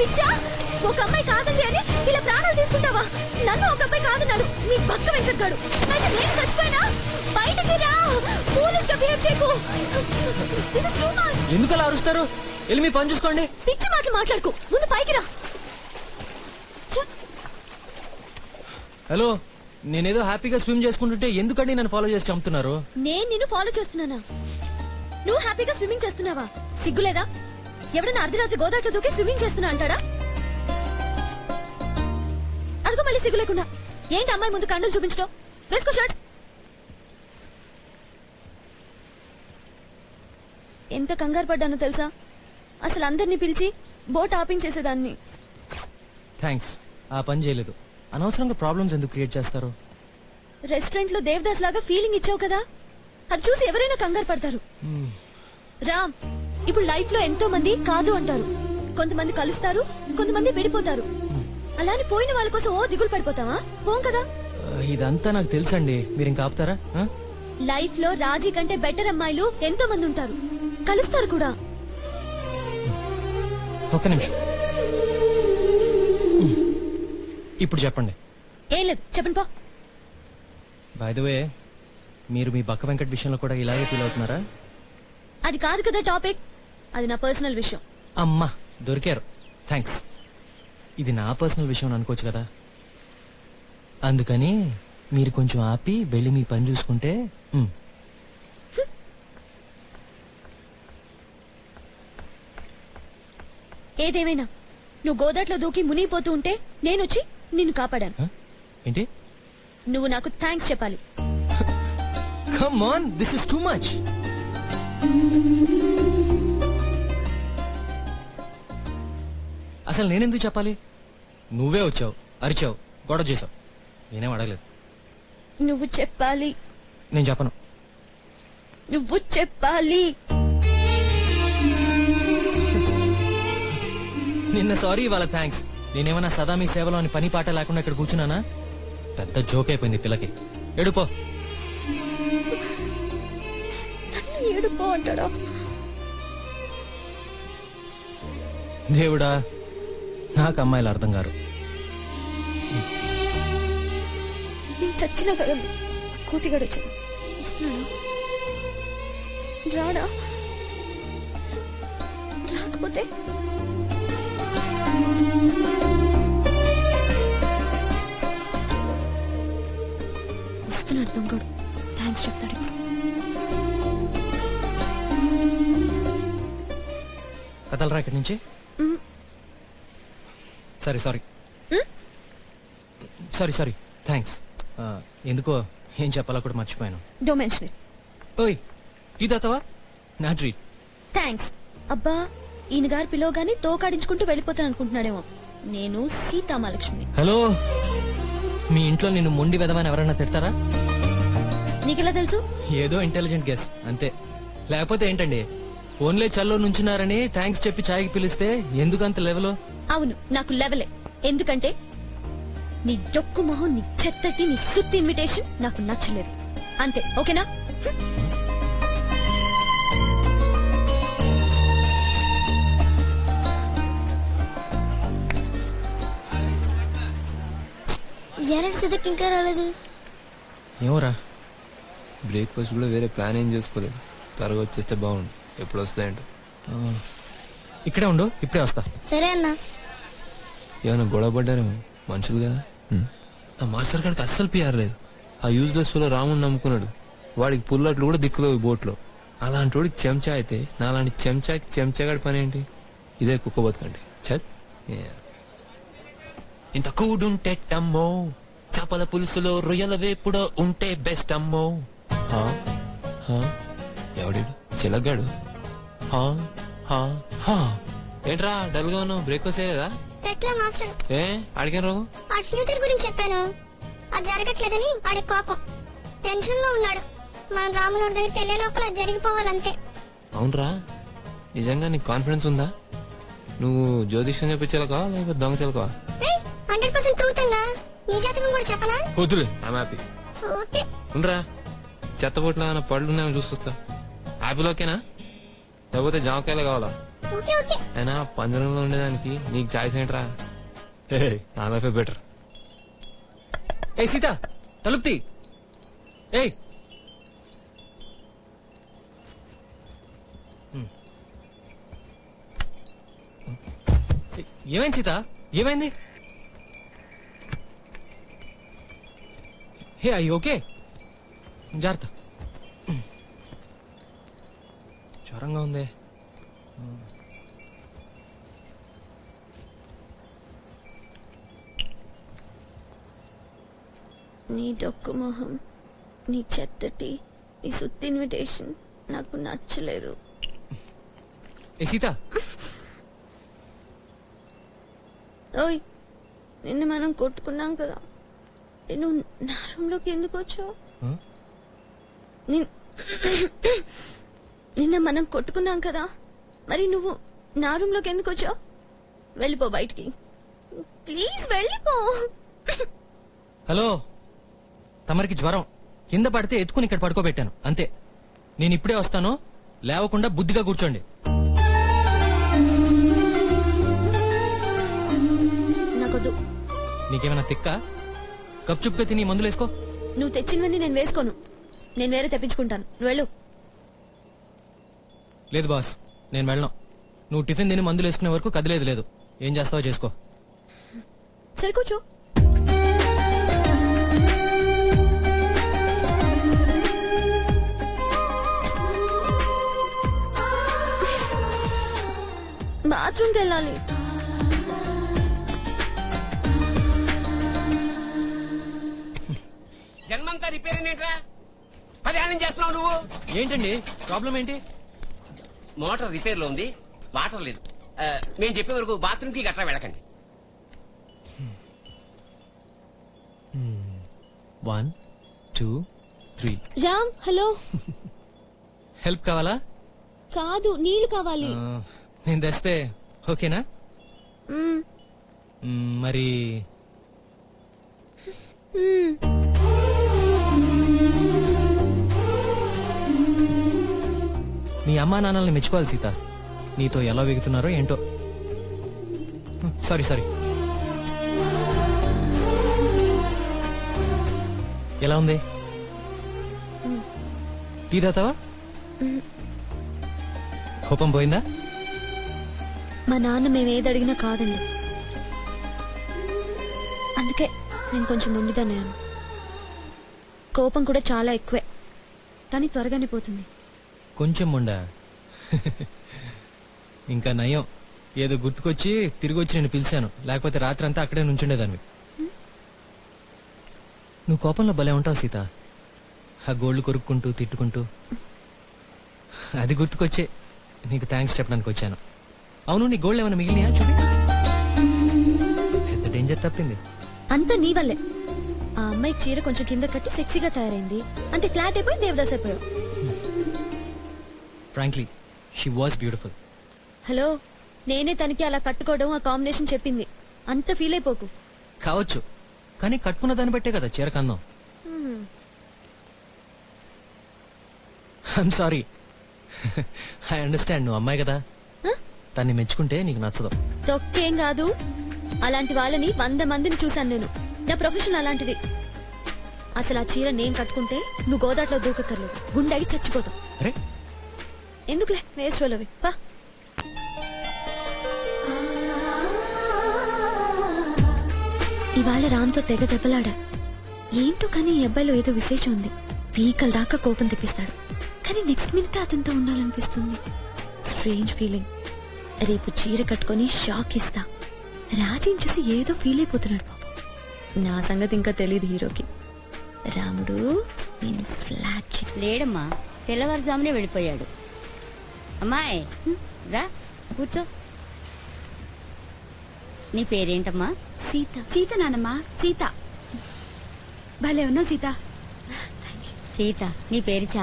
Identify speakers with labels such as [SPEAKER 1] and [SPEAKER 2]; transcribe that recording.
[SPEAKER 1] పిచ్చా! ఒక అమ్మాయి కాదండి అని ఇలా ప్రాణాలు తీసుకుంటావా? నన్ను ఒక అబ్బాయి కాదన్నాడు. నీ పక్క వెంకట్ గాడు అయితే నేను చచ్చిపోయినా? బయటికి రా! ఫూలిష్గా బిహేవ్ చేయకు.
[SPEAKER 2] ఎందుకు అలా అరుస్తారు? వెళ్ళి మీ పని చూసుకోండి.
[SPEAKER 1] పిచ్చి మాటలు మాట్లాడుకో. ముందు పైకి రా.
[SPEAKER 2] హలో నేనేదో హ్యాపీగా స్విమ్ చేసుకుంటుంటే ఎందుకండి నన్ను ఫాలో చేసి చంపుతున్నారు?
[SPEAKER 1] నేను నిన్ను ఫాలో చేస్తున్నానా? నువ్వు హ్యాపీగా స్విమ్మింగ్ చేస్తున్నావా? సిగ్గులేదా? ఎవడన్నా అర్ధరాత్రి గోదాట్లో దూకి స్విమ్మింగ్ చేస్తున్నా అంటాడా? అదిగో మళ్ళీ సిగ్గు లేకుండా. ఏంటి అమ్మాయి ముందు కండలు చూపించడం? వేసుకో షర్ట్ ఎంత కంగారు పడ్డానో తెలుసా? అసలు అందరినీ పిలిచి బోట్ ఆపించేసేదాన్ని.
[SPEAKER 2] థ్యాంక్స్ ఆ పని చేయలేదు. అనవసరంగా ప్రాబ్లమ్స్ ఎందుకు క్రియేట్ చేస్తారు?
[SPEAKER 1] రెస్టారెంట్లో దేవదాస్ లాగా ఫీలింగ్ ఇచ్చావు కదా? అది చూసి ఎవరైనా కంగారు పడతారు. రామ్ ఇప్పుడు లైఫ్లో ఎంతో మంది కాదు అంటారు. కొంతమంది కలుస్తారు కొంతమంది విడిపోతారు. అలానే పోయిన వాళ్ళ కోసం ఓ దిగులు పడిపోతావా? పోం కదా.
[SPEAKER 2] ఇదంతా నాకు తెలుసండి. మీరు ఇంకా ఆపుతారా?
[SPEAKER 1] లైఫ్లో రాజీ కంటే బెటర్ అమ్మాయిలు ఎంతో మంది ఉంటారు. కలుస్తారు కూడా.
[SPEAKER 2] ఒక్క నిమిషం. ఇప్పుడు చెప్పండి.
[SPEAKER 1] ఏం లేదు చెప్పండి పో.
[SPEAKER 2] బై ద వే మీరు మీ బక్క వెంకట్ విషయంలో కూడా ఇలాగే ఫీల్ అవుతున్నారా?
[SPEAKER 1] అది కాదు కదా టాపిక్ అది నా పర్సనల్ విషయం.
[SPEAKER 2] అమ్మా దొరికారు. థ్యాంక్స్ ఇది నా పర్సనల్ విషయం అని అనుకోవచ్చు కదా. అందుకని మీరు కొంచెం ఆపి వెళ్ళి మీ పని చూసుకుంటే
[SPEAKER 1] ఏదేమైనా? నువ్వు గోదాట్లో దూకి మునిగిపోతూ ఉంటే నేనొచ్చి నిన్ను కాపాడాను?
[SPEAKER 2] ఏంటి?
[SPEAKER 1] నువ్వు నాకు థ్యాంక్స్ చెప్పాలి.
[SPEAKER 2] Come on this is too much అసలు నేనెందుకు చెప్పాలి? నువ్వే వచ్చావు అరిచావు గొడవ చేసావు నేనేం అడగలేదు.
[SPEAKER 1] నువ్వు చెప్పాలి.
[SPEAKER 2] నేను చెప్పను.
[SPEAKER 1] నువ్వు చెప్పాలి.
[SPEAKER 2] నిన్న సారీ వాళ్ళ థ్యాంక్స్ నేనేమన్నా సదా మీ సేవలో అని పని పాట లేకుండా ఇక్కడ కూర్చున్నానా? పెద్ద జోక్ అయిపోయింది పిల్లకి. ఎడుపో
[SPEAKER 1] ఏడుపో అంటాడా?
[SPEAKER 2] దేవుడా నాకు అమ్మాయిలు అర్థం గారు
[SPEAKER 1] నేను చచ్చినా కదా కోతిగాడు వచ్చాడు. వస్తున్నాడా రాడా రాకపోతే? వస్తున్నాడు దొంగడు. థ్యాంక్స్ చెప్తాడు ఇప్పుడు.
[SPEAKER 2] కదలరా ఇక్కడి నుంచి. సరే సారీ సారీ సారీ థ్యాంక్స్ ఎందుకో ఏం చెప్పాలో కూడా మర్చిపోయాను.
[SPEAKER 1] డో మెన్షన్ ఇట్
[SPEAKER 2] ఓయ్ తాతావా? నా ట్రీట్
[SPEAKER 1] థ్యాంక్స్ అబ్బా ఈయన గారు పిలవగానే తోకాడించుకుంటూ వెళ్ళిపోతాను అనుకుంటున్నాడేమో. నేను సీతామహాలక్ష్మిని
[SPEAKER 2] హలో? మీ ఇంట్లో నిన్ను మొండి వెదమని ఎవరైనా తిడతారా?
[SPEAKER 1] నీకెలా తెలుసు?
[SPEAKER 2] ఏదో ఇంటెలిజెంట్ గెస్ అంతే. లేకపోతే ఏంటండి? ఫోన్లే చల్లో నుంచున్నారని థ్యాంక్స్ చెప్పి ఛాయ్కి పిలిస్తే ఎందుకంత లెవెల్
[SPEAKER 1] అవును నాకు లెవలే. ఎందుకంటే నీ డొక్కు మొహం నీ చెత్తటి నీ సుత్తి ఇన్విటేషన్ నాకు నచ్చలేదు. అంతే ఓకేనా?
[SPEAKER 3] ఎరడు సిద్ధకి ఇంకా రాలేదు.
[SPEAKER 2] ఏమోరా
[SPEAKER 4] బ్రేక్ఫాస్ట్ కూడా వేరే ప్లాన్ ఏం చేసుకోలేదు. త్వరగా వచ్చేస్తే బాగుండు ఎప్పుడు వస్తాయంట.
[SPEAKER 2] ఇక్కడే ఉండు ఇప్పుడే వస్తా.
[SPEAKER 3] సరే అన్న.
[SPEAKER 4] ఏమైనా గొడవ పడ్డారేమో? మనుషులు కదా. ఆ మాస్టర్ గారికి అస్సలు పిఆర్ లేదు. ఆ యూజ్లెస్లో రాముని నమ్ముకున్నాడు. వాడికి పుల్లట్లు కూడా దిక్కులేవు బోట్లో. అలాంటి వాడికి చెంచా అయితే నాలాంటి చెంచాకి చెంచాగాడి పని ఏంటి? ఇదే కుక్క బతుకండి. చత్ ఇంత కూడుంటే టమ్మో చేపల పులుసులో రొయ్యల వేపుడో ఉంటే బెస్ట్ అమ్మో? ఎవడీడు చిలగ్గాడు? హా? హా? హా? ఏంట్రా డల్గా ఉన్నావు? బ్రేక్ఫాస్ట్ చేయలేదా
[SPEAKER 3] ఎట్లా మాస్టర్
[SPEAKER 4] ఏ? అడిగిన రోగం?
[SPEAKER 3] వాడి ఫ్యూచర్ గురించి చెప్పాను. అది జరగట్లేదని వాడి కోపం. టెన్షన్లో ఉన్నాడు. మనం రాములూరు దగ్గరికి వెళ్ళే లోపల అది జరిగిపోవాలంతే.
[SPEAKER 4] అవునరా? నిజంగా నీకు కాన్ఫిడెన్స్ ఉందా? నువ్వు జ్యోతిష్యం చెప్పించాలకా లేకపోతే దొంగ చిలకవా
[SPEAKER 3] హండ్రెడ్ పర్సెంట్ ట్రూత్ అన్నా? నీ జాతకం కూడా చెప్పనా?
[SPEAKER 4] వద్దులే ఐమ్ హ్యాపీ
[SPEAKER 3] ఓకే.
[SPEAKER 4] ఉండరా? చెత్తపోట్ల పళ్ళు ఉన్నాయో చూసుకొస్తా యాపిల్ ఓకేనా లేకపోతే జామకాయలు కావాలా? అయినా పంజరంలో ఉండేదానికి నీకు చాయిస్ ఏంట్రా? నా లైఫే బెటర్.
[SPEAKER 2] ఏ సీత తలుపుతి. ఏ- ఏమైంది సీత? ఏమైంది? హే అయ్యి ఓకే? జాగ్రత్త. జ్వరంగా ఉంది.
[SPEAKER 1] నీ డొక్కు మొహం నీ చెత్తటి నీ సుత్తి ఇన్విటేషన్ నాకు నచ్చలేదు.
[SPEAKER 2] ఏ సీత?
[SPEAKER 1] ఓయ్ నిన్న మనం కొట్టుకున్నాం కదా. నేను నా రూమ్లోకి ఎందుకు వచ్చావు? నిన్- నిన్న మనం కొట్టుకున్నాం కదా. మరి నువ్వు నా రూమ్లోకి ఎందుకు వచ్చావు? వెళ్ళిపో బయటికి. ప్లీజ్ వెళ్ళిపో.
[SPEAKER 2] హలో? తమరికి జ్వరం. కింద పడితే ఎత్తుకుని ఇక్కడ పడుకోబెట్టాను. అంతే. నేను ఇప్పుడే వస్తాను. లేవకుండా బుద్ధిగా కూర్చోండి.
[SPEAKER 1] నాకొద్దు.
[SPEAKER 2] నీకేమైనా తిక్క? కప్ చుప్గా తిని మందులు వేసుకో
[SPEAKER 1] నువ్వు తెచ్చినవన్నీ నేను వేసుకోను. నేను వేరే తెప్పించుకుంటాను. నువ్వు వెళ్ళు.
[SPEAKER 2] లేదు బాస్ నేను వెళ్ళను. నువ్వు టిఫిన్ తిని మందులు వేసుకునే వరకు కదిలేదు లేదు. ఏం చేస్తావో చేసుకో.
[SPEAKER 1] సరే కూర్చో. బాత్రూమ్కి వెళ్ళాలి.
[SPEAKER 5] జన్మంతా రిపేర్ ఏంట్రా పదేళ్ళని చేస్తున్నావు నువ్వు.
[SPEAKER 2] ఏంటండి? ప్రాబ్లం ఏంటి?
[SPEAKER 5] మోటార్ రిపేర్లో ఉంది వాటర్ లేదు. మేము చెప్పే వరకు బాత్రూమ్కి గట్రా వెళ్ళకండి.
[SPEAKER 2] One two three.
[SPEAKER 1] Ram hello.
[SPEAKER 2] Help కావాలా?
[SPEAKER 1] కాదు నీళ్ళు కావాలి.
[SPEAKER 2] నేను తెస్తే ఓకేనా. మ్, మరి. నీ అమ్మా నాన్నల్ని మెచ్చుకోవాలి సీత. నీతో ఎలా వెగుతున్నారో ఏంటో. Sorry sorry. ఎలా ఉంది? టీ తాతావా? కోపం పోయిందా?
[SPEAKER 1] మా నాన్న మేము ఏది అడిగినా కాదండి. అందుకే నేను కొంచెం ముందుగానే కోపం కూడా చాలా ఎక్కువే. కానీ త్వరగానే పోతుంది.
[SPEAKER 2] కొంచెం ముండా ఇంకా నయం. ఏదో గుర్తుకొచ్చి తిరిగి వచ్చి నేను పిలిచాను. లేకపోతే రాత్రంతా అక్కడే నుంచుండేదాన్ని నువ్వు కోపంలో భలే ఉంటావు సీత. ఆ గోల్డ్ కొరుక్కుంటూ తిట్టుకుంటూ. అది గుర్తుకొచ్చే నీకు థ్యాంక్స్ చెప్పడానికి వచ్చాను. అవును నీ గోల్డ్ ఏమైనా మిగిలినాయా? చూపి. పెద్ద డేంజర్ తప్పింది.
[SPEAKER 1] అంతా నీ వల్లే. ఆ అమ్మాయి చీర కొంచెం కింద కట్టి సెక్సీగా తయారైంది. అంతే ఫ్లాట్ అయిపోయి దేవదాస్ అయిపోయావు.
[SPEAKER 2] Frankly she was beautiful
[SPEAKER 1] hello నేనే తనకి అలా కట్టుకోవడం ఆ కాంబినేషన్ చెప్పింది. అంత ఫీల్ అయిపోకు.
[SPEAKER 2] కావచ్చు. కానీ కట్టుకున్న దాన్ని బట్టే కదా చీర కందం. ఐఎమ్ సారీ ఐ అండర్స్టాండ్ నువ్వు అమ్మాయి కదా? తన్ని మెచ్చుకుంటే నీకు నచ్చదు.
[SPEAKER 1] తొక్కేం కాదు. అలాంటి వాళ్ళని వంద మందిని చూశాను నేను. నా ప్రొఫెషన్ అలాంటిది. అసలు ఆ చీర నేను కట్టుకుంటే నువ్వు గోదాట్లో దూకక్కర్లేదు. గుండెకి చచ్చిపోతావు.
[SPEAKER 2] అరే.
[SPEAKER 1] ఎందుకులే? వేస్ట్ వాళ్ళవి పా. ఇవాళ రామ్తో తెగ దెబ్బలాడా. ఏంటో కానీ ఈ అబ్బాయిలో ఏదో విశేషం ఉంది. పీకల దాకా కోపం తెప్పిస్తాడు. కానీ నెక్స్ట్ మినిట్ అతనితో ఉండాలనిపిస్తుంది. Strange feeling. రేపు చీర కట్టుకొని షాక్ ఇస్తా. రాజీని చూసి ఏదో ఫీల్ అయిపోతున్నాడు పాపం. నా సంగతి ఇంకా తెలియదు హీరోకి. రాముడు నేను ఫ్లాట్
[SPEAKER 6] లేడమ్మా తెల్లవారుజామునే వెళ్ళిపోయాడు. అమ్మాయి రా కూర్చో. నీ పేరేంటమ్మా?
[SPEAKER 7] సీత. సీత నానమ్మా సీత. భలే ఉన్నావు సీత.
[SPEAKER 6] సీత నీ పేరు చాలా